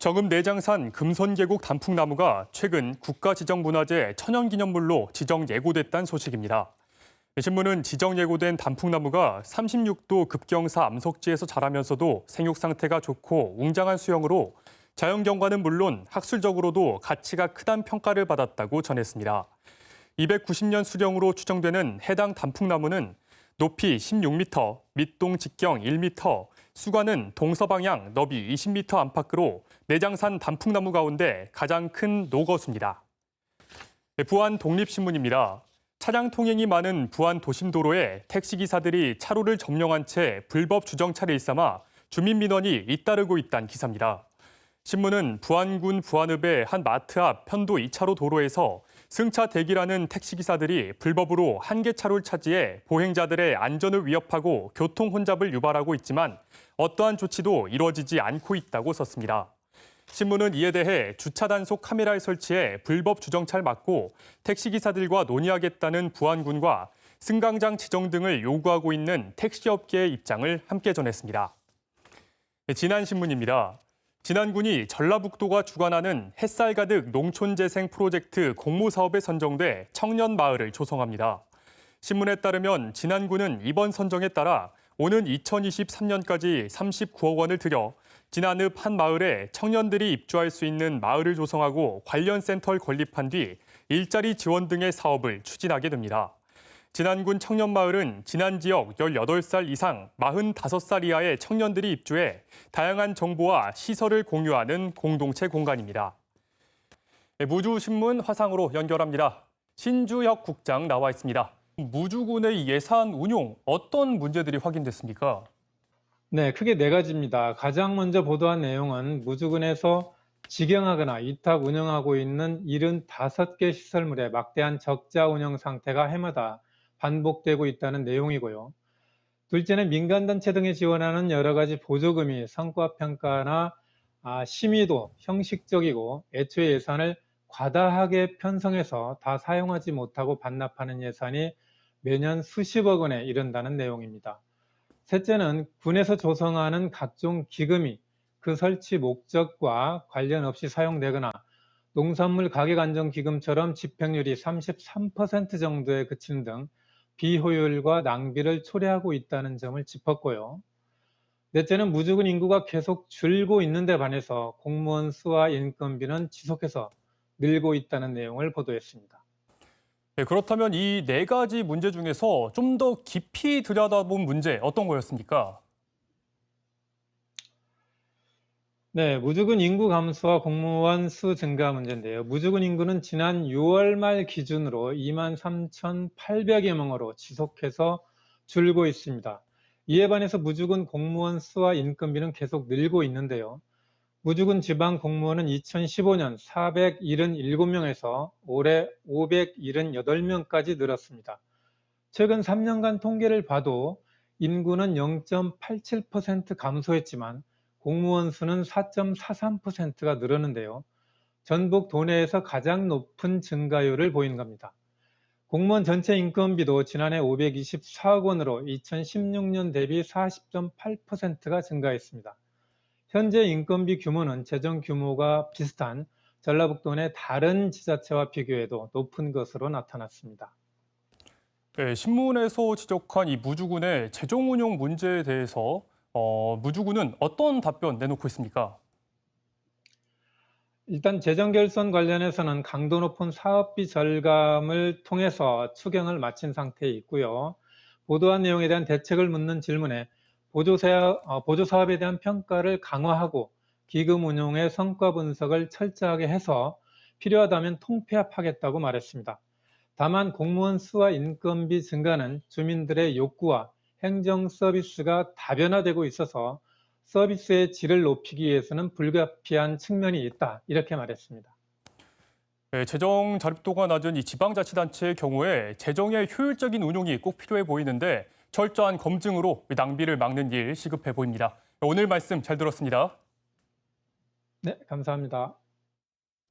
정읍 내장산 금손계곡 단풍나무가 최근 국가지정문화재 천연기념물로 지정 예고됐다는 소식입니다. 신문은 지정 예고된 단풍나무가 36도 급경사 암석지에서 자라면서도 생육 상태가 좋고 웅장한 수영으로 자연경관은 물론 학술적으로도 가치가 크다는 평가를 받았다고 전했습니다. 290년 수령으로 추정되는 해당 단풍나무는 높이 16m, 밑동 직경 1m, 수관은 동서방향 너비 20m 안팎으로 내장산 단풍나무 가운데 가장 큰 노거수입니다. 네, 부안 독립신문입니다. 차량 통행이 많은 부안 도심도로에 택시기사들이 차로를 점령한 채 불법 주정차를 일삼아 주민 민원이 잇따르고 있다는 기사입니다. 신문은 부안군 부안읍의 한 마트 앞 편도 2차로 도로에서 승차 대기라는 택시기사들이 불법으로 한개 차로를 차지해 보행자들의 안전을 위협하고 교통 혼잡을 유발하고 있지만 어떠한 조치도 이루어지지 않고 있다고 썼습니다. 신문은 이에 대해 주차 단속 카메라를 설치해 불법 주정차를 막고 택시기사들과 논의하겠다는 부안군과 승강장 지정 등을 요구하고 있는 택시업계의 입장을 함께 전했습니다. 네, 지난 신문입니다. 진안군이 전라북도가 주관하는 햇살 가득 농촌 재생 프로젝트 공모 사업에 선정돼 청년 마을을 조성합니다. 신문에 따르면 진안군은 이번 선정에 따라 오는 2023년까지 39억 원을 들여 진안읍 한 마을에 청년들이 입주할 수 있는 마을을 조성하고 관련 센터를 건립한 뒤 일자리 지원 등의 사업을 추진하게 됩니다. 진안군 청년마을은 진안 지역 18살 이상 45살 이하의 청년들이 입주해 다양한 정보와 시설을 공유하는 공동체 공간입니다. 네, 무주신문 화상으로 연결합니다. 신주혁 국장 나와 있습니다. 무주군의 예산 운용 어떤 문제들이 확인됐습니까? 네, 크게 네 가지입니다. 가장 먼저 보도한 내용은 무주군에서 직영하거나 위탁 운영하고 있는 75개 시설물의 막대한 적자 운영 상태가 해마다 반복되고 있다는 내용이고요. 둘째는 민간단체 등이 지원하는 여러 가지 보조금이 성과평가나 아, 심의도 형식적이고 애초에 예산을 과다하게 편성해서 다 사용하지 못하고 반납하는 예산이 매년 수십억 원에 이른다는 내용입니다. 셋째는 군에서 조성하는 각종 기금이 그 설치 목적과 관련 없이 사용되거나 농산물 가격 안정 기금처럼 집행률이 33% 정도에 그치는 등 비효율과 낭비를 초래하고 있다는 점을 짚었고요. 넷째는 무주군 인구가 계속 줄고 있는데 반해서 공무원 수와 인건비는 지속해서 늘고 있다는 내용을 보도했습니다. 네, 그렇다면 이 네 가지 문제 중에서 좀 더 깊이 들여다본 문제 어떤 거였습니까? 네, 무주군 인구 감소와 공무원 수 증가 문제인데요. 무주군 인구는 지난 6월 말 기준으로 23,800여 명으로 지속해서 줄고 있습니다. 이에 반해서 무주군 공무원 수와 인건비는 계속 늘고 있는데요. 무주군 지방 공무원은 2015년 477명에서 올해 578명까지 늘었습니다. 최근 3년간 통계를 봐도 인구는 0.87% 감소했지만 공무원 수는 4.43%가 늘었는데요. 전북 도내에서 가장 높은 증가율을 보이는 겁니다. 공무원 전체 인건비도 지난해 524억 원으로 2016년 대비 40.8%가 증가했습니다. 현재 인건비 규모는 재정 규모가 비슷한 전라북도 내 다른 지자체와 비교해도 높은 것으로 나타났습니다. 네, 신문에서 지적한 이 무주군의 재정 운용 문제에 대해서 어, 무주군은 어떤 답변 내놓고 있습니까? 일단 재정 결손 관련해서는 강도 높은 사업비 절감을 통해서 추경을 마친 상태에 있고요. 보도한 내용에 대한 대책을 묻는 질문에 보조 사업, 어, 보조사업에 대한 평가를 강화하고 기금 운용의 성과 분석을 철저하게 해서 필요하다면 통폐합하겠다고 말했습니다. 다만 공무원 수와 인건비 증가는 주민들의 욕구와 행정 서비스가 다변화되고 있어서 서비스의 질을 높이기 위해서는 불가피한 측면이 있다. 이렇게 말했습니다. 네, 재정 자립도가 낮은 이 지방자치단체의 경우에 재정의 효율적인 운용이 꼭 필요해 보이는데 철저한 검증으로 낭비를 막는 일 시급해 보입니다. 오늘 말씀 잘 들었습니다. 네, 감사합니다.